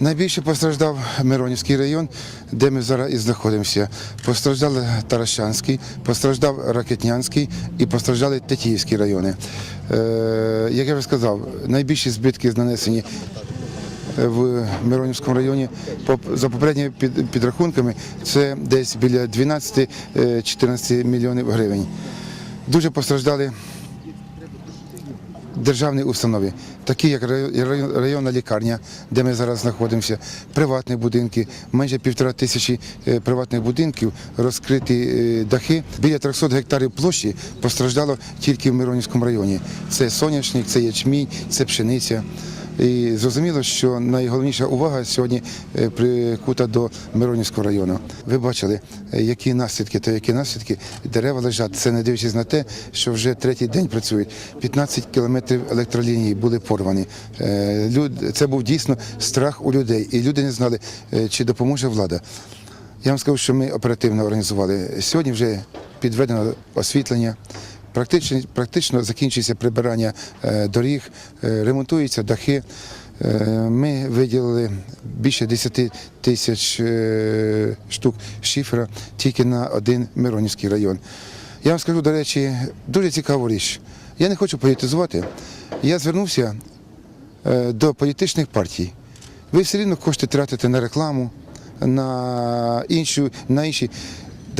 Найбільше постраждав Миронівський район, де ми зараз і знаходимося. Постраждали Таращанський, постраждав Ракетнянський і постраждали Тетіївські райони. Е, як я вже сказав, найбільші збитки нанесені е, в Миронівському районі. За попередніми під- підрахунками це десь біля 12-14 мільйонів гривень. Дуже постраждали державні установі, такі як рай- рай- районна лікарня, де ми зараз знаходимося, приватні будинки, майже півтора тисячі е, приватних будинків, розкриті е, дахи. Біля 300 гектарів площі постраждало тільки в Миронівському районі. Це соняшник, це ячмінь, це пшениця. І зрозуміло, що найголовніша увага сьогодні е, прикута до Миронівського району. Ви бачили, е, які наслідки, то які наслідки дерева лежать. Це не дивлячись на те, що вже третій день працюють. 15 кілометрів електролінії були порвані. Е, Це був дійсно страх у людей, і люди не знали, чи допоможе влада. Я вам скажу, що ми оперативно організували. Сьогодні вже підведено освітлення. Практично, практично закінчується прибирання е, доріг, е, ремонтуються дахи. Е, Ми виділили більше 10 тисяч штук шифера тільки на один Миронівський район. Я вам скажу, до речі, дуже цікаву річ. Я не хочу політизувати. Я звернувся до політичних партій. Ви все рівно хочете тратити на рекламу, на іншу, на інші.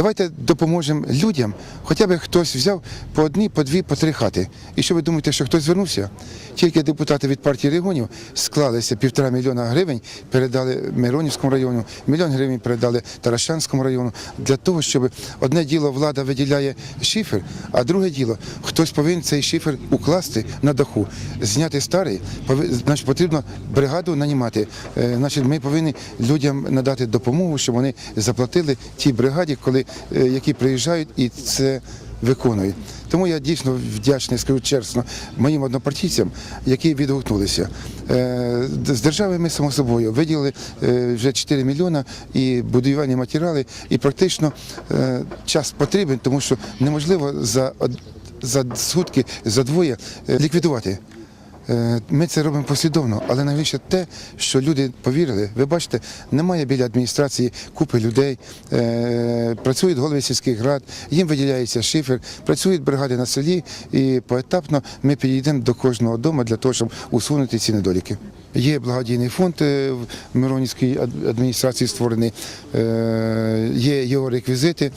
Давайте допоможемо людям. Хоча б хтось взяв по одній, по дві, по три хати. І що ви думаєте, що хтось звернувся? Тільки депутати від партії регіонів склалися півтора мільйона гривень, передали Миронівському району, мільйон гривень передали Таращанському району для того, щоб одне діло влада виділяє шифер, а друге діло хтось повинен цей шифер укласти на даху, зняти старий. Значить, потрібно бригаду нанімати. Е, Значить, ми повинні людям надати допомогу, щоб вони заплатили тій бригаді, коли які приїжджають і це виконують. Тому я дійсно вдячний, скажу чесно, моїм однопартійцям, які відгукнулися. Е, З держави ми само собою виділили е, вже 4 мільйона і будівельні матеріали, і практично е, час потрібен, тому що неможливо за, за сутки, за двоє е, ліквідувати. Е, Ми це робимо послідовно, але найбільше те, що люди повірили. Ви бачите, немає біля адміністрації купи людей, е, працюють голови сільських рад, їм виділяється шифер, працюють бригади на селі, і поетапно ми підійдемо до кожного дому для того, щоб усунути ці недоліки. Є благодійний фонд е, в Миронівській ад- адміністрації створений, є його реквізити,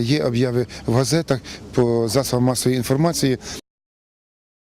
є обяви в газетах по засобам масової інформації.